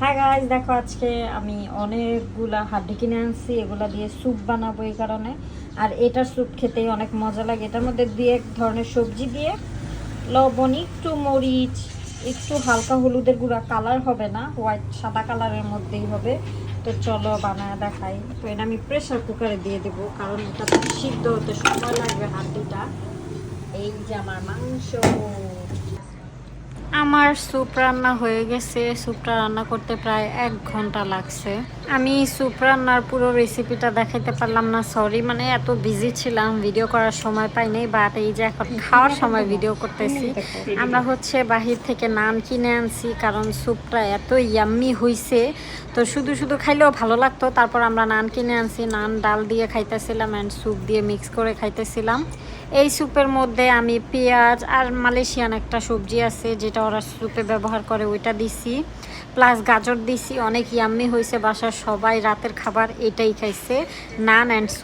হ্যাঁ গাইজ দেখো আজকে আমি অনেকগুলা হাড্ডি কিনে আনছি, এগুলা দিয়ে স্যুপ বানাবো এই কারণে। আর এটার স্যুপ খেতেই অনেক মজা লাগে। এটার মধ্যে দুই এক ধরনের সবজি দিয়ে লবণ, একটু মরিচ, একটু হালকা হলুদের গুঁড়া, কালার হবে না, হোয়াইট সাদা কালারের মধ্যেই হবে। তো চলো বানায় দেখাই। তো এটা আমি প্রেসার কুকারে দিয়ে দেবো, কারণ এটা সিদ্ধ হতে সময় লাগবে হাড্ডিটা। এই যে আমার মাংস। আমার স্যুপ রান্না হয়ে গেছে। স্যুপটা রান্না করতে প্রায় এক ঘণ্টা লাগছে। আমি স্যুপ রান্নার পুরো রেসিপিটা দেখাইতে পারলাম না সরি মানে এত বিজি ছিলাম ভিডিও করার সময় পাইনি বাট এই যে এখন খাওয়ার সময় ভিডিও করতেছি। আমরা হচ্ছে বাহির থেকে নান কিনে আনছি, কারণ স্যুপটা এত ইয়াম্মি হইছে। তো শুধু শুধু খাইলেও ভালো লাগতো। তারপর আমরা নান কিনে আনছি, নান ডাল দিয়ে খাইতেছিলাম অ্যান্ড স্যুপ দিয়ে মিক্স করে খাইতেছিলাম। এই স্যুপের মধ্যে আমি পেঁয়াজ আর মালয়েশিয়ান একটা সবজি আছে, যেটা ওরা স্যুপে ব্যবহার করে, ওইটা দিছি। প্লাস গাজর দিছি, অনেক ইয়াম্মি হয়েছে বাসার সবাই রাতের খাবার এটাই খাইছে, নান অ্যান্ড